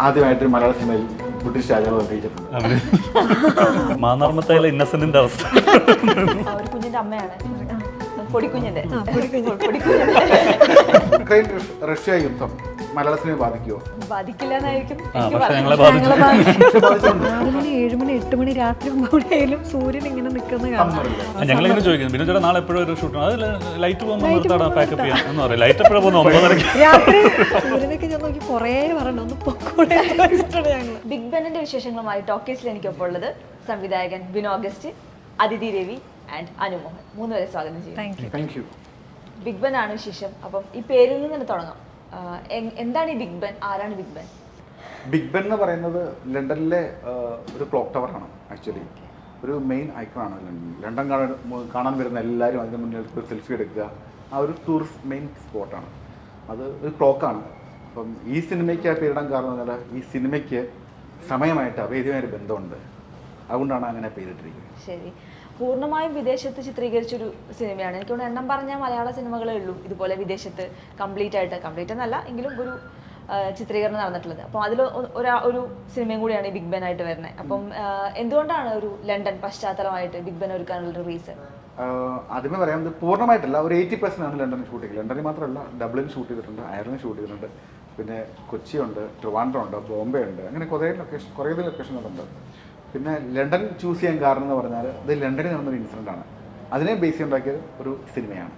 ആദ്യമായിട്ട് മലയാള സിനിമയിൽ ബ്രിട്ടീഷ് രാജാവ് അഭിനയിച്ചിട്ടുണ്ട് മാന്നാർമത്തയിലെ ഇന്നസെന്റിന്റെ അവസ്ഥ. ആ, ഒരു കുഞ്ഞിന്റെ അമ്മയാണ്. പൊടിക്കുഞ്ഞിന്റെ. ഉക്രൈൻ റഷ്- റഷ്യ യുദ്ധം. മലയാള സിനിമയെ ബാധിക്കുമോ ബാധിക്കില്ല എന്നായിരിക്കും എനിക്ക് പക്ഷെ പറയാൻ- ഞങ്ങളെ ബാധിച്ചു മണി ഏഴ് മണി എട്ട് മണി രാത്രി സൂര്യൻ ഇങ്ങനെ നിൽക്കുന്ന കാണാം. ഞങ്ങളിങ്ങനെ ചോദിക്കുന്നു? പിന്നെ ചേട്ടാ നാളെ എപ്പോഴും ഒരു ഷൂട്ട് അത് ലൈറ്റ് പോകുമ്പോൾ നിർത്താടാ പാക്കപ്പ് ചെയ്യാം എന്ന് പറയും. ലൈറ്റ് എപ്പോഴും ഒമ്പതരയ്ക്ക് രാത്രി സൂര്യനൊക്കെ ഞാൻ നോക്കി കുറേ പറഞ്ഞു ഒന്ന് പൊക്കൂടെ എന്ന് ഞങ്ങൾ ബിഗ് ബെന്നിന്റെ വിശേഷങ്ങളുമായി ടോക്കീസിൽ എനിക്കൊപ്പം ഉള്ളത് സംവിധായകൻ ബിനോ അഗസ്റ്റ് അതിഥി രവി ആൻഡ് അനുമോഹൻ. മൂന്നുപേരെ സ്വാഗതം ചെയ്യുന്നു. Thank you thank you Big Ben ആണ് വിശേഷം. അപ്പം ഈ പേരിൽ നിന്ന് തന്നെ തുടങ്ങാം. എ- എന്താണ് ഈ ബിഗ് ബൻ? ആരാണ് ബിഗ് ബൻ? ബിഗ് ബെൻ എന്ന് പറയുന്നത് ലണ്ടനിലെ ഒരു ക്ലോക്ക് ടവർ ആണ് ആക്ച്വലി. ഒരു മെയിൻ ഐക്കണാണ് ലണ്ടൻ. ലണ്ടൻ കാണാൻ കാണാൻ വരുന്ന എല്ലാവരും അതിന് മുന്നിൽ ഒരു സെൽഫി എടുക്കുക. ആ ഒരു ടൂറിസ്റ്റ് മെയിൻ സ്പോട്ടാണ് അത് ഒരു ക്ലോക്കാണ് അപ്പം ഈ സിനിമയ്ക്ക് ആ പേരിടാൻ കാരണം എന്ന് പറഞ്ഞാൽ ഈ സിനിമയ്ക്ക് സമയമായിട്ട് അഭേദ്യമായൊരു ബന്ധമുണ്ട്. അതുകൊണ്ടാണ് അങ്ങനെ പേരിട്ടിരിക്കുന്നത്. ശരി. പൂർണമായും വിദേശത്ത് ചിത്രീകരിച്ചൊരു സിനിമയാണ്. എനിക്ക് തോന്നുന്നു എണ്ണം പറഞ്ഞ മലയാള സിനിമകളേ ഉള്ളൂ ഇതുപോലെ വിദേശത്ത് കംപ്ലീറ്റ് ആയിട്ട്. കംപ്ലീറ്റ് എന്നല്ല എങ്കിലും ഒരു ചിത്രീകരണം നടന്നിട്ടുള്ളത്. അപ്പം അതിൽ ഒരാ ഒരു സിനിമയും കൂടിയാണ് ഈ ബിഗ് ബൻ ആയിട്ട് വരുന്നത് അപ്പം എന്തുകൊണ്ടാണ് ഒരു ലണ്ടൻ പശ്ചാത്തലമായിട്ട് ബിഗ് ബൻ ഒരുക്കാനുള്ള ഒരു റീസൺ ആദ്യമേ പറയാം പൂർണമായിട്ടല്ല ഒരു എയ്റ്റി പെർസെന്റ് ആണ് ലണ്ടനിൽ ഷൂട്ട് ചെയ്തത്. ലണ്ടനിൽ മാത്രമല്ല ഡബ്ലിൻ ഷൂട്ട് ചെയ്തിട്ടുണ്ട് അയർലൻഡ് ഷൂട്ട് ചെയ്തിട്ടുണ്ട്. പിന്നെ കൊച്ചിയുണ്ട് ട്രിവാൻഡ്രം ഉണ്ട് ബോംബെ ഉണ്ട് അങ്ങനെ കുറേ ലൊക്കേഷൻ കുറേ ലൊക്കേഷനുകളുണ്ട് പിന്നെ ലണ്ടൻ ചൂസ് ചെയ്യാൻ കാരണം എന്ന് പറഞ്ഞാൽ അത് ലണ്ടനിൽ നടന്നൊരു ഇൻസിഡന്റ് ആണ്. അതിനെ ബേസ് ചെയ്തുണ്ടാക്കിയ ഒരു സിനിമയാണ്.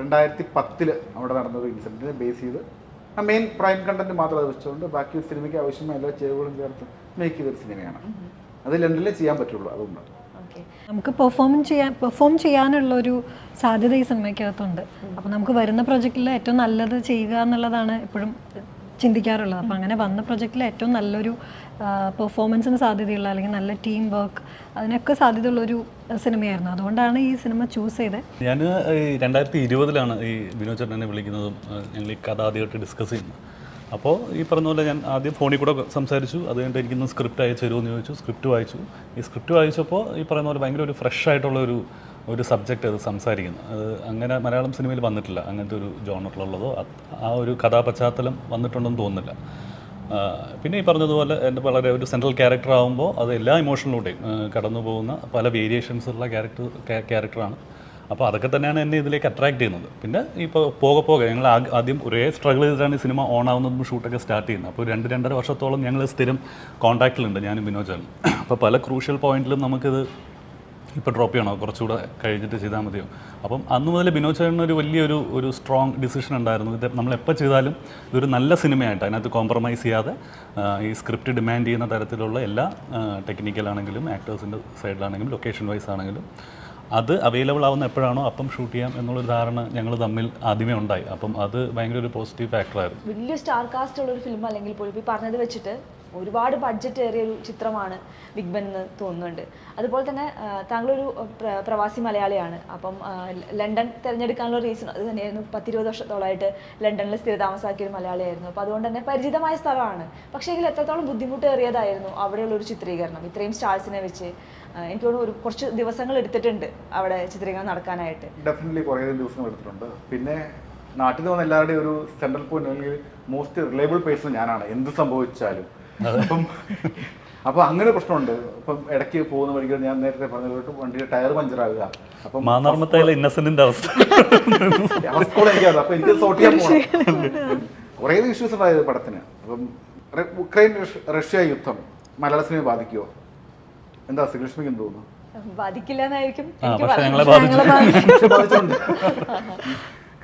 രണ്ടായിരത്തി പത്തിൽ അവിടെ നടന്ന ഒരു ഇൻസിഡന്റിനെ ബേസ് ചെയ്ത് ആ മെയിൻ പ്രൈം കണ്ടന്റ് മാത്രം അത് വെച്ചുകൊണ്ട് ബാക്കി സിനിമയ്ക്ക് ആവശ്യമായ എല്ലാ ചേവുകളും ചേർത്ത് മേക്ക് ചെയ്തൊരു സിനിമയാണ്. അത് ലണ്ടനിലേ ചെയ്യാൻ പറ്റുള്ളൂ അതുകൊണ്ട്. നമുക്ക് പെർഫോം ചെയ്യാൻ പെർഫോം ചെയ്യാനുള്ള ഒരു സാധ്യത ഈ സിനിമയ്ക്കകത്തുണ്ട്. അപ്പോൾ നമുക്ക് വരുന്ന പ്രൊജക്റ്റിൽ ഏറ്റവും നല്ലത് ചെയ്യുക എന്നുള്ളതാണ് എപ്പോഴും ചിന്തിക്കാറുള്ളത്. അപ്പോൾ അങ്ങനെ വന്ന പ്രൊജക്റ്റിൽ ഏറ്റവും നല്ലൊരു പെർഫോമൻസിന് സാധ്യതയുള്ള അല്ലെങ്കിൽ നല്ല ടീം വർക്ക് അതിനൊക്കെ സാധ്യതയുള്ളൊരു സിനിമയായിരുന്നു. അതുകൊണ്ടാണ് ഈ സിനിമ ചൂസ് ചെയ്തത്. ഞാൻ രണ്ടായിരത്തി ഇരുപതിലാണ് ഈ വിനോദ് ചേട്ടനെ വിളിക്കുന്നതും ഞങ്ങൾ ഈ കഥ ആദ്യമായിട്ട് ഡിസ്കസ് ചെയ്യുന്നത്. അപ്പോൾ ഈ പറഞ്ഞ പോലെ ഞാൻ ആദ്യം ഫോണിൽ കൂടെ സംസാരിച്ചു. അത് കഴിഞ്ഞിട്ട് എനിക്കൊന്ന് സ്ക്രിപ്റ്റ് അയച്ചു തരുമെന്ന് ചോദിച്ചു. സ്ക്രിപ്റ്റ് വായിച്ചു. ഈ സ്ക്രിപ്റ്റ് വായിച്ചപ്പോൾ ഈ പറയുന്ന പോലെ ഭയങ്കര ഒരു ഫ്രഷ് ആയിട്ടുള്ള ഒരു ഒരു സബ്ജക്റ്റ് അത് സംസാരിക്കുന്നത് അത് അങ്ങനെ മലയാളം സിനിമയിൽ വന്നിട്ടില്ല. അങ്ങനത്തെ ഒരു ജോണറിലുള്ളതോ ആ ഒരു കഥാപശ്ചാത്തലം വന്നിട്ടുണ്ടെന്ന് തോന്നുന്നില്ല. പിന്നെ ഈ പറഞ്ഞതുപോലെ എന്റെ വളരെ ഒരു സെൻട്രൽ ക്യാരക്ടർ ആകുമ്പോൾ അത് എല്ലാ ഇമോഷനിലൂടെയും കടന്നു പോകുന്ന പല വേരിയേഷൻസ് ഉള്ള ക്യാരക്ടർ ക്യാരക്ടറാണ് അപ്പോൾ അതൊക്കെ തന്നെയാണ് എന്നെ ഇതിലേക്ക് അട്രാക്ട് ചെയ്യുന്നത്. പിന്നെ ഇപ്പോൾ പോകെ പോകെ ഞങ്ങൾ ആദ്യം ഒരേ സ്ട്രഗിൾ ചെയ്തിട്ടാണ് ഈ സിനിമ ഓൺ ആവുന്നതും ഷൂട്ടൊക്കെ സ്റ്റാർട്ട് ചെയ്യുന്നത്. അപ്പോൾ രണ്ട് രണ്ടര വർഷത്തോളം ഞങ്ങൾ സ്ഥിരം കോൺടാക്റ്റിലുണ്ട് ഞാനും വിനോജാനും അപ്പോൾ പല ക്രൂഷ്യൽ പോയിന്റിലും നമുക്കിത് ഇപ്പോൾ ഡ്രോപ്പ് ചെയ്യണോ? കുറച്ചുകൂടെ കഴിഞ്ഞിട്ട് ചെയ്താൽ മതിയോ? അപ്പം അന്ന് മുതൽ ബിനോദ് ചേട്ടന് ഒരു വലിയൊരു ഒരു സ്ട്രോങ് ഡിസിഷൻ ഉണ്ടായിരുന്നു. ഇത് നമ്മൾ എപ്പോൾ ചെയ്താലും ഇതൊരു നല്ല സിനിമയായിട്ട് അതിനകത്ത് കോംപ്രമൈസ് ചെയ്യാതെ ഈ സ്ക്രിപ്റ്റ് ഡിമാൻഡ് ചെയ്യുന്ന തരത്തിലുള്ള എല്ലാ ടെക്നിക്കലാണെങ്കിലും ആക്ടേഴ്സിന്റെ സൈഡിലാണെങ്കിലും ലൊക്കേഷൻ വൈസ് ആണെങ്കിലും അത് അവൈലബിൾ ആവുന്ന എപ്പോഴാണോ അപ്പം ഷൂട്ട് ചെയ്യാം എന്നുള്ളൊരു ധാരണ ഞങ്ങൾ തമ്മിൽ ആദ്യമേ ഉണ്ടായി. അപ്പം അത് ഭയങ്കര ഒരു പോസിറ്റീവ് ഫാക്ടറായിരുന്നു വലിയ സ്റ്റാർ കാസ്റ്റ് ഉള്ള ഒരു ഫിലിം അല്ലെങ്കിൽ പോലും ഈ പറഞ്ഞത് വെച്ചിട്ട് ഒരുപാട് ബഡ്ജറ്റ് ഏറിയ ഒരു ചിത്രമാണ് ബിഗ് ബൻ എന്ന് തോന്നുന്നുണ്ട്. അതുപോലെ തന്നെ താങ്കളൊരു പ്രവാസി മലയാളിയാണ്. അപ്പം ലണ്ടൻ തിരഞ്ഞെടുക്കാനുള്ള റീസൺ അത് തന്നെയായിരുന്നു. പത്തിരുപത് വർഷത്തോളമായിട്ട് ലണ്ടനിൽ സ്ഥിരതാമസാക്കിയ ഒരു മലയാളിയായിരുന്നു. അപ്പോൾ അതുകൊണ്ട് തന്നെ പരിചിതമായ സ്ഥലമാണ്. പക്ഷേ എങ്കിൽ എത്രത്തോളം ബുദ്ധിമുട്ടേറിയതായിരുന്നു അവിടെയുള്ള ഒരു ചിത്രീകരണം. ഇത്രയും സ്റ്റാർസിനെ വെച്ച് എനിക്ക് തോന്നുന്നു ഒരു കുറച്ച് ദിവസങ്ങൾ എടുത്തിട്ടുണ്ട് അവിടെ ചിത്രീകരണം നടക്കാനായിട്ട്. ഡെഫിനറ്റ്ലി കുറേ ദിവസങ്ങൾ എടുത്തിട്ടുണ്ട്. പിന്നെ നാട്ടിൽ വന്ന എല്ലാവരുടെയും ഒരു സെൻട്രൽ പോയിന്റ് അല്ലെങ്കിൽ മോസ്റ്റ് റിലയബിൾ പേഴ്സൺ ഞാനാണ്. എന്ത് സംഭവിച്ചാലും. അപ്പം അപ്പോൾ അങ്ങനെ പ്രശ്നമുണ്ട്. ഇപ്പം ഇടയ്ക്ക് പോകുന്ന വഴിക്ക് ഞാൻ നേരത്തെ പറഞ്ഞ വണ്ടിയുടെ ടയർ പഞ്ചറാകുക. അപ്പം മാന്നാർമത്തയിലെ ഇന്നസെന്റിന്റെ അവസ്ഥ. അവസ്ഥകൾ എനിക്കറിയാം അപ്പം എനിക്ക് സോർട്ട് ചെയ്യാൻ പോകണം കുറേ ഇഷ്യൂസ് ഉണ്ടായത് പടത്തിന്. അപ്പം ഉക്രൈൻ റഷ്യ യുദ്ധം മലയാള സിനിമയെ ബാധിക്കുമോ എന്താ ശ്രീലക്ഷ്മിക്ക് എന്ത് തോന്നുന്നു ബാധിക്കില്ല. എന്നായിരിക്കും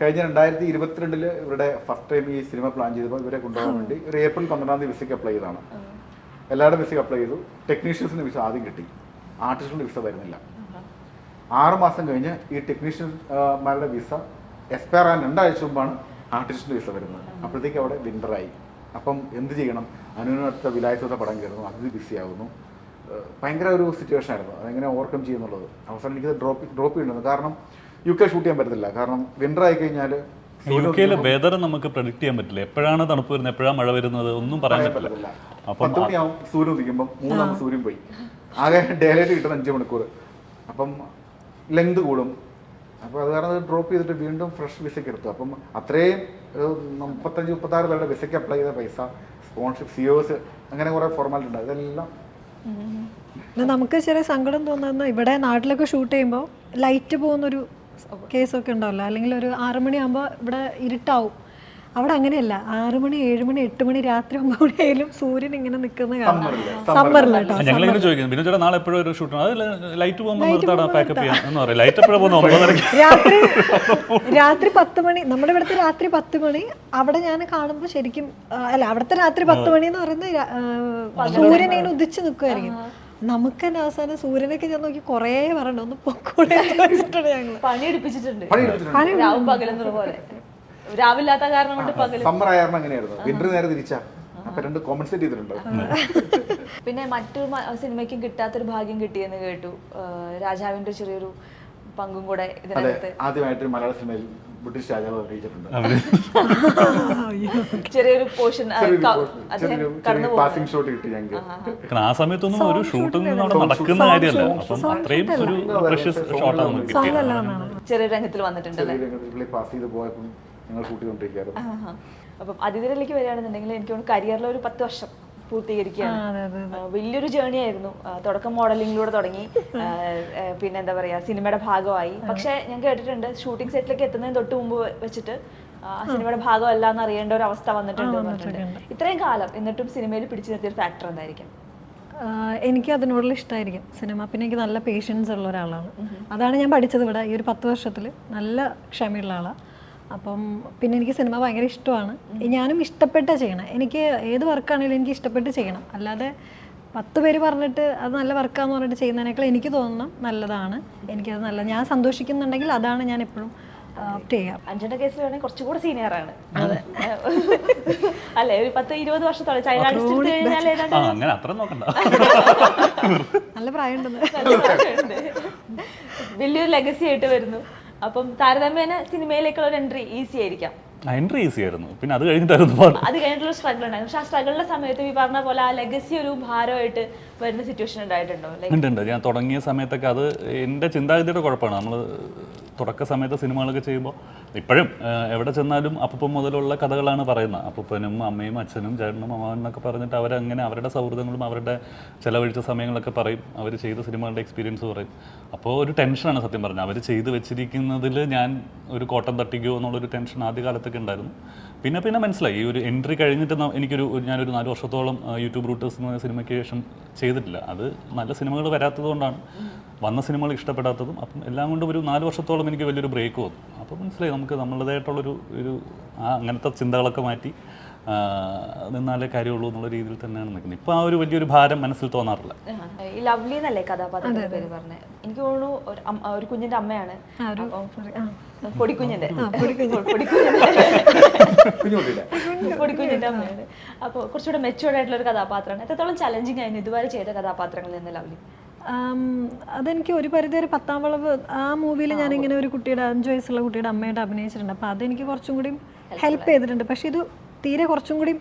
എനിക്ക്. കഴിഞ്ഞ രണ്ടായിരത്തി ഇരുപത്തിരണ്ടിൽ ഇവരുടെ ഫസ്റ്റ് ടൈം ഈ സിനിമ പ്ലാൻ ചെയ്തപ്പോൾ ഇവരെ കൊണ്ടുപോകാൻ വേണ്ടി ഒരു ഏപ്രിൽ പന്ത്രണ്ടാം തീയതി വിസയ്ക്ക് അപ്ലൈ ചെയ്താണ് എല്ലാവരുടെ വിസയ്ക്ക് അപ്ലൈ ചെയ്തു. ടെക്നീഷ്യൻസിന് വിസ ആദ്യം കിട്ടി. ആർട്ടിസ്റ്റുകളുടെ വിസ വരുന്നില്ല. ആറ് മാസം കഴിഞ്ഞ് ഈ ടെക്നീഷ്യൻമാരുടെ വിസ എക്സ്പയർ ആകാൻ രണ്ടാഴ്ച മുമ്പാണ് ആർട്ടിസ്റ്റിന്റെ വിസ വരുന്നത്. അപ്പോഴത്തേക്ക് അവിടെ വിന്ററായി അപ്പം എന്ത് ചെയ്യണം? അനുവിനടുത്ത വിലായത്തോടെ പടം കയറുന്നു. അതിഥി ബിസി ആകുന്നു ഭയങ്കര ഒരു സിറ്റുവേഷൻ ആയിരുന്നു. അതെങ്ങനെ ഓവർകം ചെയ്യുന്നുള്ളത്? അവസാനം എനിക്കത് ഡ്രോപ്പ് ഡ്രോപ്പ് ചെയ്യേണ്ടത് കാരണം യു കെ ഷൂട്ട് ചെയ്യാൻ പറ്റത്തില്ല. കാരണം വിന്റർ ആയി കഴിഞ്ഞാൽ യു കെയിലെ വെതർ നമുക്ക് പ്രഡിക്ട് ചെയ്യാൻ പറ്റില്ല. എപ്പോഴാണ് തണുപ്പ് വരുന്നത്? എപ്പോഴാണ് മഴ വരുന്നത്? ഒന്നും പറയാൻ പറ്റില്ല. പറ്റത്തില്ല. അപ്പം പത്ത് മണിയാവും സൂര്യൻ ഉദിക്കുമ്പോൾ മൂന്നാമത് സൂര്യൻ പോയി. ആകെ ഡേലൈറ്റ് കിട്ടുന്ന അഞ്ച് മണിക്കൂർ അപ്പം ലെങ്ത് കൂടും. അപ്പോൾ അത് കാരണം ഡ്രോപ്പ് ചെയ്തിട്ട് വീണ്ടും ഫ്രഷ് വിസയ്ക്ക് എടുത്തു. അപ്പം അത്രയും മുപ്പത്തഞ്ച് മുപ്പത്താറ് പേരുടെ വിസയ്ക്ക് അപ്ലൈ ചെയ്ത പൈസ സ്പോൺഷിപ്പ് സിഒസ് അങ്ങനെ കുറേ ഫോർമാലിറ്റി ഉണ്ട്. അതെല്ലാം നമുക്ക് ചെറിയ സങ്കടം തോന്നുന്ന ഇവിടെ നാട്ടിലൊക്കെ ഷൂട്ട് ചെയ്യുമ്പോൾ ലൈറ്റ് പോകുന്നൊരു കേസൊക്കെ ഉണ്ടാവല്ലോ. അല്ലെങ്കിൽ ഒരു ആറ് മണിയാകുമ്പോൾ ഇവിടെ ഇരുട്ടാവും. അവിടെ അങ്ങനെയല്ല. ആറ് മണി ഏഴ് മണി എട്ട് മണി രാത്രി ഒമ്പത് മണി ആയാലും സൂര്യൻ ഇങ്ങനെ നിൽക്കുന്ന കാണാം സമ്മറിൽ കേട്ടോ ഞങ്ങൾ ഇങ്ങനെ ചോദിക്കുന്നു ബിനു ചേട്ടാ നാളെ എപ്പോഴും ഒരു ഷൂട്ട് അത് ലൈറ്റ് പോകുമ്പോൾ നിർത്താടാ പാക്കപ്പ് ചെയ്യാം. എന്ന് പറയും. ലൈറ്റ് എപ്പോഴും പോകുന്നു ഒമ്പതരയ്ക്ക് രാത്രി രാത്രി പത്ത് മണി നമ്മുടെ ഇവിടുത്തെ രാത്രി പത്ത് മണി അവിടെ ഞാൻ കാണുമ്പോൾ ശരിക്കും അല്ല അവിടുത്തെ രാത്രി പത്ത് മണി എന്ന് പറയുന്നത് സൂര്യൻ ഇങ്ങനെ ഉദിച്ച് നിൽക്കുമായിരിക്കും നമുക്ക് തന്നെ അവസാനം സൂര്യനൊക്കെ ഞാൻ നോക്കി കുറേ പറഞ്ഞു ഒന്ന് പൊക്കോളെ എന്ന് വെച്ചിട്ടാണ് ഞങ്ങൾ പണി എടുപ്പിച്ചിട്ടുണ്ട് പണി എടുത്തിട്ടുണ്ട് രാവും പകലെന്നുള്ള പോലെ. രാവില്ലാത്ത കാരണം കൊണ്ട് പകൽ സമ്മർ ആയിരുന്നു അങ്ങനെയായിരുന്നു വിന്റർ നേരെ തിരിച്ചാ? അപ്പൊ രണ്ട് കോമ്പൻസേറ്റ് ചെയ്തിട്ടുണ്ട്? പിന്നെ മറ്റൊരു സിനിമയ്ക്കും കിട്ടാത്തൊരു ഭാഗ്യം കിട്ടിയെന്ന് കേട്ടു. രാജാവിന്റെ ചെറിയൊരു പങ്കും കൂടെ ഇതിനകത്ത്. ആദ്യമായിട്ട് മലയാള സിനിമയിൽ ബ്രിട്ടീഷ് രാജാവ് അഭിനയിച്ചിട്ടുണ്ട്. ചെറിയൊരു പോർഷൻ പാസിംഗ് ഷോട്ട് കിട്ടി ഞങ്ങൾക്ക്. കാരണം ആ സമയത്തൊന്നും ഒരു ഷൂട്ടൊന്നും അവിടെ നടക്കുന്ന കാര്യമല്ല അപ്പം അത്രയും ഒരു പ്രഷ്യസ് ഷോട്ടാണ് നമുക്ക് കിട്ടിയത്. ചെറിയ രംഗത്തിൽ വന്നിട്ടുണ്ടല്ലേ ചെറിയ രംഗത്തിൽ പാസ് ചെയ്ത് പോയപ്പോൾ ഞങ്ങൾ ഷൂട്ട് ചെയ്തുകൊണ്ടിരിക്കുകയായിരുന്നു ആഹാ. അപ്പം അതിഥികളിലേക്ക് വരികയാണെന്നുണ്ടെങ്കിൽ എനിക്ക് കരിയറിലെ കരിയറിൽ ഒരു പത്ത് വർഷം പൂർത്തീകരിക്കുകയാണ്. വലിയൊരു ജേണി ആയിരുന്നു. തുടക്കം മോഡലിംഗിലൂടെ തുടങ്ങി. പിന്നെ എന്താ പറയാ സിനിമയുടെ ഭാഗമായി. പക്ഷെ ഞാൻ കേട്ടിട്ടുണ്ട് ഷൂട്ടിംഗ് സെറ്റിലേക്ക് എത്തുന്നതിന് തൊട്ട് മുമ്പ് വെച്ചിട്ട് ആ സിനിമയുടെ ഭാഗമല്ല എന്ന് അറിയേണ്ട ഒരു അവസ്ഥ വന്നിട്ടുണ്ട് പറഞ്ഞിട്ടുണ്ട്. ഇത്രയും കാലം എന്നിട്ടും സിനിമയിൽ പിടിച്ചു നിർത്തിയ ഫാക്ടർ എന്തായിരിക്കും? എനിക്ക് അതിനോടുള്ള ഇഷ്ടമായിരിക്കും സിനിമ. പിന്നെ എനിക്ക് നല്ല പേഷ്യൻസ് ഉള്ള ഒരാളാണ്. അതാണ് ഞാൻ പഠിച്ചത് ഇവിടെ. ഈ ഒരു പത്ത് വർഷത്തിൽ നല്ല ക്ഷമയുള്ള ആളാണ് അപ്പം പിന്നെ എനിക്ക് സിനിമ ഭയങ്കര ഇഷ്ടമാണ്. ഞാനും ഇഷ്ടപ്പെട്ട ചെയ്യണം. എനിക്ക് ഏത് വർക്കാണെങ്കിലും എനിക്ക് ഇഷ്ടപ്പെട്ട് ചെയ്യണം. അല്ലാതെ പത്ത് പേര് പറഞ്ഞിട്ട് അത് നല്ല വർക്കാന്ന് പറഞ്ഞിട്ട് ചെയ്യുന്നതിനേക്കാൾ എനിക്ക് തോന്നണം നല്ലതാണ്. എനിക്കത് നല്ല ഞാൻ സന്തോഷിക്കുന്നുണ്ടെങ്കിൽ അതാണ് ഞാൻ എപ്പോഴും ഓപ്റ്റ് ചെയ്യാം. അഞ്ചന്റെ കേസിൽ വേണമെങ്കിൽ കുറച്ചുകൂടെ സീനിയർ ആണ്. അല്ലെ ഒരു പത്ത് ഇരുപത് വർഷത്തോളം. ചൈൽഡ് ആർട്ടിസ്റ്റ് എടുത്തു കഴിഞ്ഞാൽ അങ്ങനെ അത്ര നോക്കണ്ട. നല്ല പ്രായമുണ്ടെന്ന് നല്ല പ്രായമുണ്ട്. വലിയൊരു ലെഗസി ആയിട്ട് വരുന്നു. അപ്പം താരതമ്യേന സിനിമയിലേക്കുള്ള ഒരു എൻട്രി ഈസി ആയിരിക്കാം. എൻട്രി ഈസി ആയിരുന്നു. പിന്നെ അത് കഴിഞ്ഞിട്ടായിരുന്നു പാട് അത് കഴിഞ്ഞിട്ടുള്ള സ്ട്രഗിൾ ഉണ്ടായിരുന്നു. പക്ഷെ ആ സ്ട്രഗിളിന്റെ സമയത്ത് ഈ പറഞ്ഞ പോലെ ആ ലെഗസി ഒരു ഭാരമായിട്ട് വരുന്ന സിറ്റുവേഷൻ ഉണ്ടായിട്ടുണ്ടോ? ഉണ്ട് ഉണ്ട്. ഞാൻ തുടങ്ങിയ സമയത്തൊക്കെ അത് എന്റെ ചിന്താഗതിയുടെ കുഴപ്പമാണ്. നമ്മൾ തുടക്ക സമയത്ത് സിനിമകളൊക്കെ ചെയ്യുമ്പോൾ ഇപ്പോഴും എവിടെ ചെന്നാലും അപ്പം മുതലുള്ള കഥകളാണ് പറയുന്നത്. അപ്പനും അമ്മയും അച്ഛനും ചേട്ടനും അമ്മാവനും എന്നൊക്കെ പറഞ്ഞിട്ട് അവരങ്ങനെ അവരുടെ സൗഹൃദങ്ങളും അവരുടെ ചിലവഴിച്ച സമയങ്ങളൊക്കെ പറയും. അവർ ചെയ്ത സിനിമകളുടെ എക്സ്പീരിയൻസ് പറയും. അപ്പോൾ ഒരു ടെൻഷനാണ് സത്യം പറഞ്ഞത് അവർ ചെയ്ത് വെച്ചിരിക്കുന്നതിൽ ഞാൻ ഒരു കോട്ടം തട്ടിക്കോ എന്നുള്ളൊരു ടെൻഷൻ ആദ്യകാലത്തൊക്കെ ഉണ്ടായിരുന്നു. പിന്നെ പിന്നെ മനസ്സിലായി. ഈ ഒരു എൻട്രി കഴിഞ്ഞിട്ട് എനിക്കൊരു ഞാനൊരു നാല് വർഷത്തോളം യൂട്യൂബ് റൂട്ടേഴ്സ് എന്ന സിനിമയ്ക്ക് ശേഷം ചെയ്തിട്ടില്ല. അത് നല്ല സിനിമകൾ വരാത്തത് കൊണ്ടാണ്. വന്ന സിനിമകൾ ഇഷ്ടപ്പെടാത്തതും. അപ്പം എല്ലാം കൊണ്ടും ഒരു നാല് വർഷത്തോളം എനിക്ക് വലിയൊരു ബ്രേക്ക് വന്നു. അപ്പോൾ മനസ്സിലായി നമുക്ക് നമ്മളുടേതായിട്ടുള്ളൊരു ഒരു ആ അങ്ങനത്തെ ചിന്തകളൊക്കെ മാറ്റി നിന്നാലേ കാര്യമുള്ളൂ എന്നുള്ള രീതിയിൽ തന്നെയാണ് നിൽക്കുന്നത്. ഇപ്പോൾ ആ ഒരു വലിയൊരു ഭാരം മനസ്സിൽ തോന്നാറില്ല. ഈ ലവ്ലി എന്നല്ലേ കഥാപാത്രത്തിന്റെ പേര് പറഞ്ഞത് എനിക്ക് തോന്നുന്നു ഒരു ഒരു കുഞ്ഞിന്റെ അമ്മയാണ്. അപ്പം പൊടിക്കുഞ്ഞിന്റെ. പൊടിക്കുഞ്ഞിന്റെ. അമ്മയാണ്. അപ്പോൾ കുറച്ചുകൂടെ മെച്ചുവേർഡ് ആയിട്ടുള്ള ഒരു കഥാപാത്രമാണ്. എത്രത്തോളം ചലഞ്ചിങ് ആയിരുന്നു ഇതുവരെ ചെയ്ത കഥാപാത്രങ്ങളിൽ നിന്ന് ലവ്ലി? അതെനിക്ക് ഒരു പരിധി വരെ പത്താം വളവ് ആ മൂവിയിൽ ഞാൻ ഇങ്ങനെ ഒരു കുട്ടിയുടെ അഞ്ച് വയസ്സുള്ള കുട്ടിയുടെ അമ്മയായിട്ട് അഭിനയിച്ചിട്ടുണ്ട്. അപ്പോൾ അതെനിക്ക് കുറച്ചും കൂടി ഹെൽപ്പ് ചെയ്തിട്ടുണ്ട്. പക്ഷേ ഇത് തീരെ കുറച്ചും കൂടി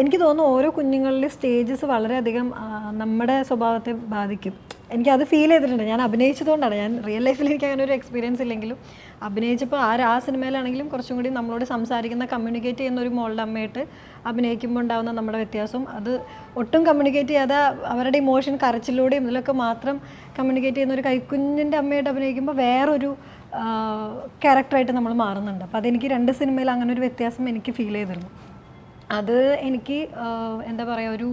എനിക്ക് തോന്നുന്നു ഓരോ കുഞ്ഞുങ്ങളിലെ സ്റ്റേജസ് വളരെയധികം നമ്മുടെ സ്വഭാവത്തെ ബാധിക്കും. എനിക്കത് ഫീൽ ചെയ്തിട്ടുണ്ട്. ഞാൻ അഭിനയിച്ചതുകൊണ്ടാണ്. ഞാൻ റിയൽ ലൈഫിൽ എനിക്ക് അങ്ങനെ ഒരു എക്സ്പീരിയൻസ് ഇല്ലെങ്കിലും അഭിനയിച്ചപ്പോൾ ആ ആ സിനിമയിലാണെങ്കിലും കുറച്ചും കൂടി നമ്മളോട് സംസാരിക്കുന്ന കമ്മ്യൂണിക്കേറ്റ് ചെയ്യുന്ന ഒരു മോളുടെ അമ്മയായിട്ട് അഭിനയിക്കുമ്പോൾ ഉണ്ടാകുന്ന നമ്മുടെ വ്യത്യാസം. അത് ഒട്ടും കമ്മ്യൂണിക്കേറ്റ് ചെയ്യാതെ അവരുടെ ഇമോഷൻ കരച്ചിലൂടെയും ഇതിലൊക്കെ മാത്രം കമ്മ്യൂണിക്കേറ്റ് ചെയ്യുന്ന ഒരു കൈക്കുഞ്ഞിന്റെ അമ്മയായിട്ട് അഭിനയിക്കുമ്പോൾ വേറൊരു ക്യാരക്ടറായിട്ട് നമ്മൾ മാറുന്നുണ്ട്. അപ്പോൾ അതെനിക്ക് രണ്ട് സിനിമയിൽ അങ്ങനെ ഒരു വ്യത്യാസം എനിക്ക് ഫീൽ ചെയ്തിരുന്നു. അത് എനിക്ക് എന്താ പറയുക ഒരു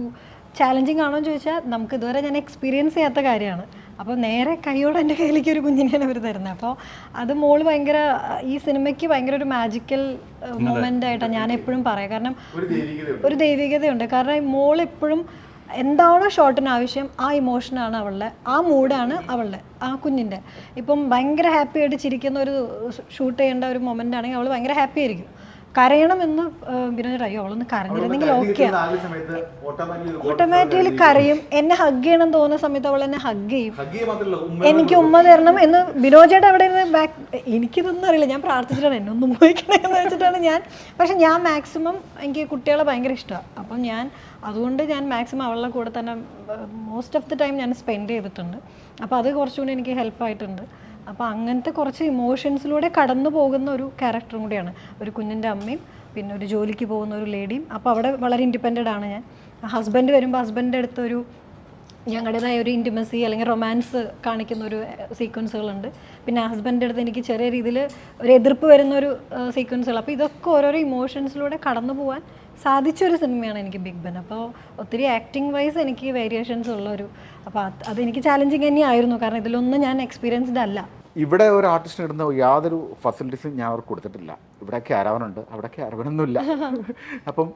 ചാലഞ്ചിങ് ആണോ എന്ന് ചോദിച്ചാൽ നമുക്ക് ഇതുവരെ ഞാൻ എക്സ്പീരിയൻസ് ചെയ്യാത്ത കാര്യമാണ്. അപ്പോൾ നേരെ കൈയോടെ എന്റെ കയ്യിലേക്ക് ഒരു കുഞ്ഞിനെയാണ് അവർ തരുന്നത് അപ്പോൾ അത് മോൾ ഭയങ്കര ഈ സിനിമയ്ക്ക് ഭയങ്കര ഒരു മാജിക്കൽ മൊമെന്റ് ആയിട്ടാണ് ഞാൻ എപ്പോഴും പറയാം. കാരണം ഒരു ദൈവികതയുണ്ട്. ഒരു ദൈവികതയുണ്ട്. കാരണം ഈ മോൾ എപ്പോഴും എന്താണോ ഷോട്ടിന് ആവശ്യം ആ ഇമോഷനാണ് അവളുടെ ആ മൂഡാണ് അവളുടെ ആ കുഞ്ഞിന്റെ ഇപ്പം ഭയങ്കര ഹാപ്പി ആയിട്ട് ചിരിക്കുന്ന ഒരു ഷൂട്ട് ചെയ്യേണ്ട ഒരു മൊമെന്റ് ആണെങ്കിൽ അവൾ ഭയങ്കര ഹാപ്പി ആയിരിക്കും. കരയണമെന്ന് ബിനോജ് അയ്യോ അവളൊന്ന് കരഞ്ഞിരുന്നെങ്കിൽ ഓക്കെ ഓട്ടോമാറ്റിക്കലി കരയും. എന്നെ ഹഗ് ചെയ്യണം തോന്നുന്ന സമയത്ത് അവൾ എന്നെ ഹഗ് ചെയ്യും. എനിക്ക് ഉമ്മ തരണം എന്ന് ബിനോജേട്ട് അവിടെ ഇരുന്ന് ബാക്ക് എനിക്കിതൊന്നും അറിയില്ല. ഞാൻ പ്രാർത്ഥിച്ചിട്ടാണ് എന്നെ ഒന്ന് ഉപയോഗിക്കണമെന്ന് വെച്ചിട്ടാണ് ഞാൻ. പക്ഷെ ഞാൻ മാക്സിമം എനിക്ക് കുട്ടികളെ ഭയങ്കര ഇഷ്ടമാണ്. അപ്പം ഞാൻ അതുകൊണ്ട് ഞാൻ മാക്സിമം അവളുടെ കൂടെ തന്നെ മോസ്റ്റ് ഓഫ് ദി ടൈം ഞാൻ സ്പെൻഡ് ചെയ്തിട്ടുണ്ട്. അപ്പോൾ അത് കുറച്ചുകൂടി എനിക്ക് ഹെൽപ്പായിട്ടുണ്ട് അപ്പോൾ അങ്ങനത്തെ കുറച്ച് ഇമോഷൻസിലൂടെ കടന്നു പോകുന്ന ഒരു ക്യാരക്ടറും കൂടിയാണ്. ഒരു കുഞ്ഞിന്റെ അമ്മയും പിന്നെ ഒരു ജോലിക്ക് പോകുന്ന ഒരു ലേഡിയും അപ്പോൾ അവിടെ വളരെ ഇൻഡിപെൻഡന്റ് ആണ് ഞാൻ. ഹസ്ബൻഡ് വരുമ്പോൾ ഹസ്ബൻഡിന്റെ അടുത്തൊരു ഞങ്ങളുടേതായ ഒരു ഇന്റിമസി അല്ലെങ്കിൽ റൊമാൻസ് കാണിക്കുന്ന ഒരു സീക്വൻസുകളുണ്ട് പിന്നെ ഹസ്ബൻഡിന്റെ അടുത്ത് എനിക്ക് ചെറിയ രീതിയിൽ ഒരു എതിർപ്പ് വരുന്ന ഒരു സീക്വൻസുകൾ അപ്പോൾ ഇതൊക്കെ ഓരോരോ ഇമോഷൻസിലൂടെ കടന്നു പോകാൻ സാധിച്ച ഒരു സിനിമയാണ് എനിക്ക് ബിഗ് ബൻ അപ്പോൾ ഒത്തിരി ആക്ടിങ് വൈസ് എനിക്ക് വേരിയേഷൻസ് ഉള്ളൊരു അപ്പോൾ അത് അതെനിക്ക് ചാലഞ്ചിങ് തന്നെയായിരുന്നു. കാരണം ഇതിലൊന്നും ഞാൻ എക്സ്പീരിയൻസ്ഡ് അല്ല. ഇവിടെ ഒരു ആർട്ടിസ്റ്റ് ഇടുന്ന യാതൊരു ഫെസിലിറ്റീസും ഞാൻ അവർക്ക് കൊടുത്തിട്ടില്ല. ഇവിടെ ക്യാരവനുണ്ട് അവിടെ ക്യാരവനൊന്നുമില്ല അപ്പം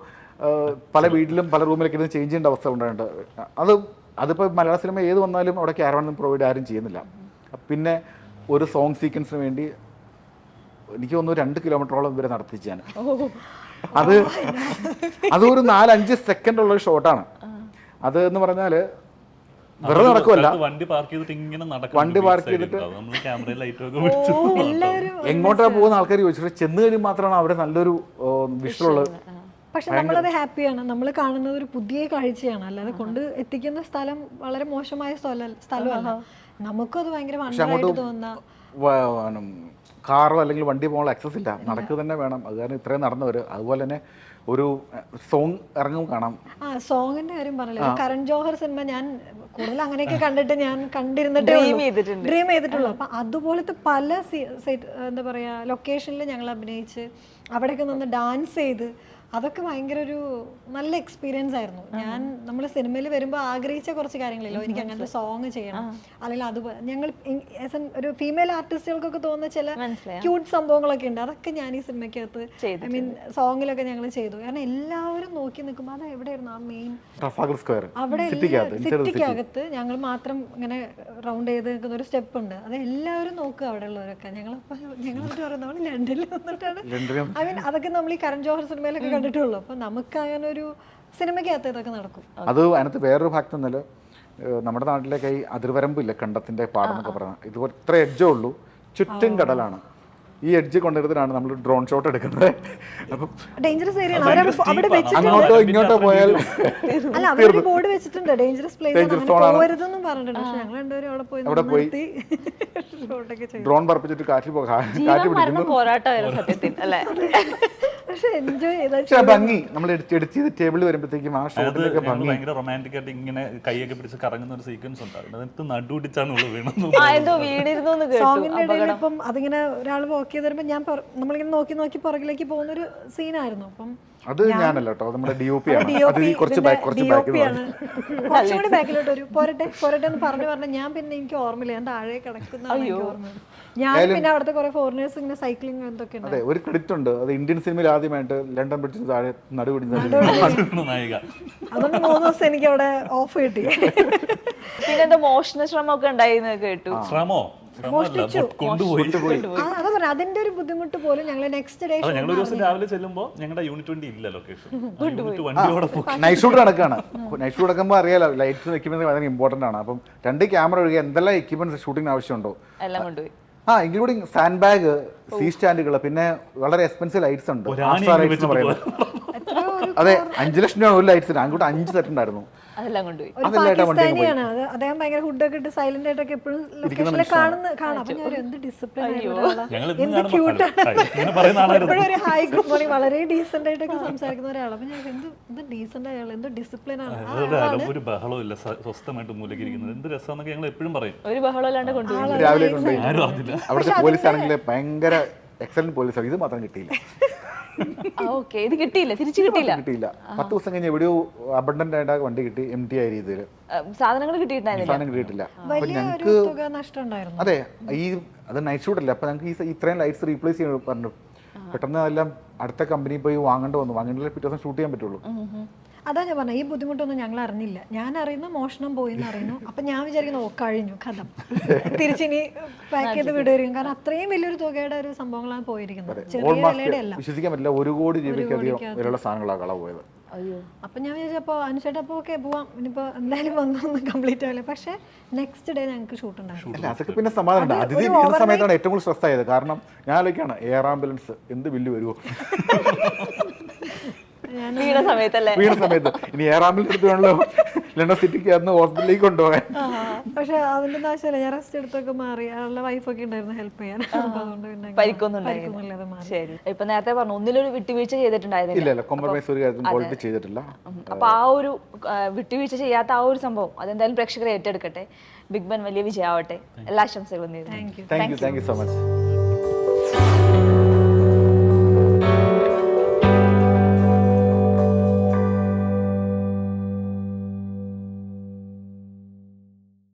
പല വീട്ടിലും പല റൂമിലൊക്കെ ഇരുന്ന് ചേഞ്ച് ചെയ്യേണ്ട അവസ്ഥ ഉണ്ടായിട്ടുണ്ട് അത് അതിപ്പോൾ മലയാള സിനിമ ഏത് വന്നാലും അവിടെ ക്യാരവൺ പ്രൊവൈഡ് ആരും ചെയ്യുന്നില്ല. പിന്നെ ഒരു സോങ് സീക്വൻസിന് വേണ്ടി എനിക്ക് തോന്നുന്നു രണ്ട് കിലോമീറ്ററോളം ഇവരെ നടത്തിച്ച് ഞാൻ. അത് അതൊരു നാലഞ്ച് സെക്കൻഡ് ഉള്ള ഒരു ഷോട്ടാണ് അത് എന്ന് പറഞ്ഞാൽ വെറുതെ നടക്കുമല്ല വണ്ടി പാർക്ക് ചെയ്തിട്ട് ഇങ്ങനെ വണ്ടി പാർക്ക് ചെയ്തിട്ട് എങ്ങോട്ടാ പോകുന്ന ആൾക്കാർ ചോദിച്ചിട്ട് ചെന്ന് കഴിയും മാത്രമാണ് അവിടെ നല്ലൊരു വിഷ്വലുള്ളത് പക്ഷെ നമ്മളത് ഹാപ്പിയാണ്. നമ്മൾ കാണുന്നത് ഒരു പുതിയ കാഴ്ചയാണ്. അല്ലാതെ കൊണ്ട് എത്തിക്കുന്ന സ്ഥലം വളരെ മോശമായ സ്ഥലമാണ് സ്ഥലമല്ല. നമുക്കും അത് ഭയങ്കര വണ്ടറായിട്ട് തോന്നുന്ന കാറോ അല്ലെങ്കിൽ വണ്ടി പോകാൻ ആക്സസ് ഇല്ല. നടക്കുക തന്നെ വേണം. അത് കാരണം ഇത്രയും നടന്നവർ അതുപോലെ തന്നെ ഒരു സോങ് ഇറങ്ങും കാണാം. ആ സോങ്ങിന്റെ കാര്യം പറഞ്ഞില്ല? കരൺ ജോഹർ സിനിമ ഞാൻ കൂടുതൽ അങ്ങനെയൊക്കെ കണ്ടിട്ട് ഞാൻ കണ്ടിരുന്നിട്ട്. ഡ്രീം ചെയ്തിട്ടുള്ളൂ. അപ്പൊ അതുപോലത്തെ പല എന്താ പറയാ ലൊക്കേഷനിൽ ഞങ്ങൾ അഭിനയിച്ച് അവിടെയൊക്കെ നിന്ന് ഡാൻസ് ചെയ്ത് അതൊക്കെ ഭയങ്കര ഒരു നല്ല എക്സ്പീരിയൻസ് ആയിരുന്നു. ഞാൻ നമ്മൾ സിനിമയിൽ വരുമ്പോൾ ആഗ്രഹിച്ച കുറച്ച് കാര്യങ്ങളില്ലോ? എനിക്ക് അങ്ങനത്തെ സോങ് ചെയ്യണം. അല്ലെങ്കിൽ അത് ഞങ്ങൾ ആസ് എൻ ഒരു ഫീമെയിൽ ആർട്ടിസ്റ്റുകൾക്കൊക്കെ തോന്നുന്ന ചില ക്യൂട്ട് സംഭവങ്ങളൊക്കെ ഉണ്ട്. അതൊക്കെ ഞാൻ ഈ സിനിമയ്ക്കകത്ത് ഐ മീൻ സോങ്ങിലൊക്കെ ഞങ്ങൾ ചെയ്തു. കാരണം എല്ലാവരും നോക്കി നിൽക്കുമ്പോൾ അത് എവിടെയായിരുന്നു? ആ മെയിൻ അവിടെ സിറ്റിക്കകത്ത് ഞങ്ങൾ മാത്രം ഇങ്ങനെ റൗണ്ട് ചെയ്ത് നിൽക്കുന്ന ഒരു സ്റ്റെപ്പ് ഉണ്ട്. അത് എല്ലാവരും നോക്കുക അവിടെ ഉള്ളവരൊക്കെ. ഞങ്ങൾ ഞങ്ങൾ പറയുന്നത് ലണ്ടനിൽ വന്നിട്ടാണ്. ഐ മീൻ അതൊക്കെ നമ്മൾ ഈ കരൺ ജോഹർ സിനിമയിലൊക്കെ കണ്ടിട്ടുള്ളൂ. അപ്പൊ നമുക്ക് അങ്ങനെ ഒരു സിനിമയ്ക്കകത്ത് ഇതൊക്കെ നടക്കും. അത് അതിനകത്ത് വേറൊരു ഭാഗത്ത് നിന്നൽ നമ്മുടെ നാട്ടിലേക്ക് ഈ അതിർവരമ്പില്ല കണ്ടത്തിന്റെ പാടെന്നൊക്കെ പറഞ്ഞാൽ ഇത് ഇത്ര എഡ്ജേ ഉള്ളൂ. ചുറ്റും കടലാണ്. ഈ എഡ്ജ് കൊണ്ടുവരുന്നതിനാണ് നമ്മൾ ഡ്രോൺ ഷോട്ട് എടുക്കുന്നത്. അപ്പം ഡേഞ്ചറസ് ഏരിയ അവിടെ അങ്ങോട്ടോ ഇങ്ങോട്ടോ പോയാൽ അല്ല അവരൊരു ബോർഡ് വെച്ചിട്ടുണ്ട്. Dangerous place. പോകരുതെന്നും പറഞ്ഞിട്ടുണ്ട്. പക്ഷെ ഞങ്ങൾ രണ്ടുപേരും അവിടെ പോയി അവിടെ ഡ്രോൺ പറപ്പിച്ചിട്ട് കാറ്റ് പോ- കാ- കാറ്റ് പിടിക്കുന്നു. പോരാട്ടമായിരുന്നു സത്യത്തിൽ അല്ലേ? പക്ഷെ ഭംഗി. നമ്മൾ എടുത്ത് ടേബിളിൽ വരുമ്പോഴത്തേക്കും ആ ഷോട്ടിലൊക്കെ ഭംഗി. ഭയങ്കര റൊമാന്റിക് ആയിട്ട് ഇങ്ങനെ കൈയൊക്കെ പിടിച്ച് കറങ്ങുന്ന ഒരു സീക്വൻസ് ഉണ്ടായിരുന്നു. അതിനകത്ത് നടുപിടിച്ചാണ് വീണത് ഇപ്പം അതിങ്ങനെ ഒരാൾ വോക്ക് ചെയ്ത് വരുമ്പോൾ ഞാൻ നമ്മളിങ്ങനെ നോക്കി നോക്കി പുറകിലേക്ക് പോകുന്ന ഒരു സീനായിരുന്നു അപ്പം അത് ഞാനല്ല കേട്ടോ നമ്മുടെ ഡി ഒ പി ആണ്. DOP അത് ഈ കുറച്ച് ബാക്ക് കുറച്ച് ബാക്ക് ആണ്. കുറച്ചും കൂടി ബാക്കിലോട്ട് ഒരു പോരട്ടെ പോരട്ടെ എന്ന് പറഞ്ഞു പറഞ്ഞു ഞാൻ പിന്നെ എനിക്ക് ഓർമ്മയില്ല. ഞാൻ താഴെ കിടക്കുന്ന എനിക്ക് ഓർമ്മ. ഞാൻ പിന്നെ അവിടുത്തെ കുറെ ഫോറിനേഴ്സ് ഇങ്ങനെ സൈക്ലിംഗ് എന്തൊക്കെ ഉണ്ട് അതെ ഒരു ക്രെഡിറ്റ് ഉണ്ട്. അത് ഇന്ത്യൻ സിനിമയിൽ ആദ്യമായിട്ട് ലണ്ടൻ ബ്രിഡ്ജിന് താഴെ നായിക. അതുകൊണ്ട് മൂന്ന് ദിവസം എനിക്ക് അവിടെ ഓഫ് കിട്ടി. പിന്നെ എന്തോ മോഷണ ശ്രമം ഒക്കെ ഉണ്ടായിരുന്നു കേട്ടു. ശ്രമോ? ബൊട്ട് കൊണ്ടുപോയി. ആ, അതാ പറഞ്ഞ അതിന്റെ ഒരു ബുദ്ധിമുട്ട് പോലും ഞങ്ങൾ നെക്സ്റ്റ് ഡേ അതെ ഞങ്ങൾ ഒരു ദിവസം രാവിലെ ചെല്ലുമ്പോൾ ഞങ്ങളുടെ യൂണിറ്റ് വണ്ടി ഇല്ല ലൊക്കേഷൻ യൂണിറ്റ് വണ്ടിയോടെ പോയി. നൈറ്റ് ഷൂട്ട് നടക്കുകയാണ് നൈറ്റ് ഷൂട്ട് നടക്കുമ്പോൾ അറിയാലോ ലൈറ്റ്സ് എക്യുപ്മെന്റ് വളരെ ഇമ്പോർട്ടന്റ് ആണ്. അപ്പം രണ്ട് ക്യാമറ ഒഴികെ എന്തെല്ലാം എക്യുപ്മെന്റ്സ് ഷൂട്ടിംഗ് ആവശ്യമുണ്ടോ? എല്ലാം കൊണ്ടുപോയി. ആ ഇൻക്ലൂഡിങ് സാൻഡ് ബാഗ് സീ സ്റ്റാൻഡുകൾ പിന്നെ വളരെ എക്സ്പെൻസീവ് ലൈറ്റ്സ് ഉണ്ട്. പറയുന്നത്. അതെ അഞ്ച് ലക്ഷം രൂപ ഒരു ലൈറ്റ്സിന് അങ്ങോട്ട് അഞ്ച് സെറ്റ് ഉണ്ടായിരുന്നു. അതെല്ലാം കൊണ്ടുപോയി. ഒരു പാകിസ്ഥാനിയാണ്. അത് അദ്ദേഹം ഭയങ്കര ഹുഡൊക്കെ ഇട്ട് സൈലന്റ് ആയിട്ടൊക്കെ എപ്പോഴും ലൊക്കേഷനിൽ കാണുന്ന കാണാം. അപ്പൊ ഞാൻ എന്ത് ഡിസിപ്ലിൻ എന്ത് എപ്പോഴും ഒരു ഹൈ ഗുഡ് മോർണിംഗ് വളരെ ഡീസെന്റ് ആയിട്ടൊക്കെ സംസാരിക്കുന്ന ഒരാളാണ്. അപ്പൊ ഞാൻ എന്ത് എന്ത് ഡീസെന്റ് അയാൾ എന്ത് ഡിസിപ്ലിൻ ആണ്? ഒരു ഇല്ല. സ്വസ്ഥമായിട്ട് എന്ത് ഞങ്ങൾ എപ്പോഴും പറയും. ഒരു ബഹളം ഇല്ലാണ്ട് കൊണ്ടുപോയി രാവിലെ കൊണ്ടുപോയി. അവിടുത്തെ പോലീസ് ആണെങ്കിൽ ഭയങ്കര എക്സലന്റ് പോലീസ് ഇത് മാത്രം കിട്ടിയില്ല. ഓക്കെ ഇത് കിട്ടിയില്ല. തിരിച്ചു കിട്ടിയില്ല. കിട്ടിയില്ല. പത്ത് ദിവസം കഴിഞ്ഞ് എവിടെയോ അബണ്ടന്റ് ആയിട്ട് ആ വണ്ടി കിട്ടി എം ടി ആയ രീതിയിൽ സാധനങ്ങൾ കിട്ടിയിട്ടുണ്ടായിരുന്നില്ല? സാധനം കിട്ടിയിട്ടില്ല. അപ്പൊ ഞങ്ങൾക്ക് അതെ ഈ അത് നൈറ്റ് ഷൂട്ട് അല്ലേ? അപ്പൊ ഞങ്ങൾക്ക് ഈ ഇത്രയും ലൈറ്റ്സ് റീപ്ലേസ് ചെയ്യാൻ പറഞ്ഞു. പെട്ടെന്ന് എല്ലാം അടുത്ത കമ്പനി പോയി വാങ്ങേണ്ട വന്നു. വാങ്ങേണ്ടല്ലേ പിറ്റേ ദിവസം ഷൂട്ട് ചെയ്യാൻ പറ്റുള്ളൂ. അതാ ഞാൻ പറഞ്ഞത് ഈ ബുദ്ധിമുട്ടൊന്നും ഞങ്ങൾ അറിഞ്ഞില്ല ഞാൻ അറിയുന്നു മോഷണം പോയി എന്ന് അറിയുന്നു. അപ്പൊ ഞാൻ വിചാരിക്കുന്നു ഓ കഴിഞ്ഞു കഥ. തിരിച്ചിനി പാക്ക് ചെയ്ത് വിടുകയും. കാരണം അത്രയും വലിയൊരു തുകയുടെ ഒരു സംഭവങ്ങളാണ് പോയിരിക്കുന്നത്. ചെറിയ വിലയുടെ അല്ല വിശ്വസിക്കാൻ പറ്റില്ല ഒരു കോടി രൂപയ്ക്കധികം വിലയുള്ള സാധനങ്ങളാണ് കള പോയത്. അയ്യോ. അപ്പൊ ഞാൻ വിചാരിച്ചപ്പോൾ അനുസരിച്ച് അപ്പോൾ ഓക്കെ പോവാം. ഇനിയിപ്പോ എന്തായാലും വന്നൊന്നും കംപ്ലീറ്റ് ആവില്ല. പക്ഷെ നെക്സ്റ്റ് ഡേ ഞങ്ങൾക്ക് ഷൂട്ട് ഉണ്ടായിരുന്നു. അതൊക്കെ പിന്നെ സമാധാനം അതിഥി സമയത്താണ് ഏറ്റവും കൂടുതൽ സ്ട്രെസ് ആയത്. കാരണം ഞാൻ ആലോചിക്കാണ് എയർ ആംബുലൻസ് എന്ത് ബില്ല് വരുമോ വീണ സമയത്തല്ലേ? വീണ സമയത്ത്. ഇനി ഏറാമിൽ എടുത്ത് വേണമല്ലോ ലണ്ടൻ സിറ്റിക്ക് അന്ന് ഹോസ്പിറ്റലിലേക്ക് കൊണ്ടുപോകാൻ. പക്ഷെ അതിന്റെ ആവശ്യമില്ല. ഞാൻ റെസ്റ്റ് എടുത്തൊക്കെ മാറി. ആളുടെ വൈഫൊക്കെ ഉണ്ടായിരുന്നു ഹെൽപ്പ് ചെയ്യാൻ. അതുകൊണ്ട് പിന്നെ പരിക്കൊന്നും മാറി. ശരി. ഇപ്പൊ നേരത്തെ പറഞ്ഞു ഒന്നിലൊരു വിട്ടുവീഴ്ച ചെയ്തിട്ടുണ്ടായിരുന്നില്ല. ഇല്ല കോംപ്രമൈസ് ഒരു കാര്യത്തിലും ക്വാളിറ്റി ചെയ്തിട്ടില്ല. അപ്പൊ ആ ഒരു വിട്ടുവീഴ്ച ചെയ്യാത്ത ആ ഒരു സംഭവം അതെന്തായാലും പ്രേക്ഷകരെ ഏറ്റെടുക്കട്ടെ. ബിഗ് ബൻ വലിയ വിജയമാവട്ടെ. എല്ലാ ആശംസകളും thank you thank you so much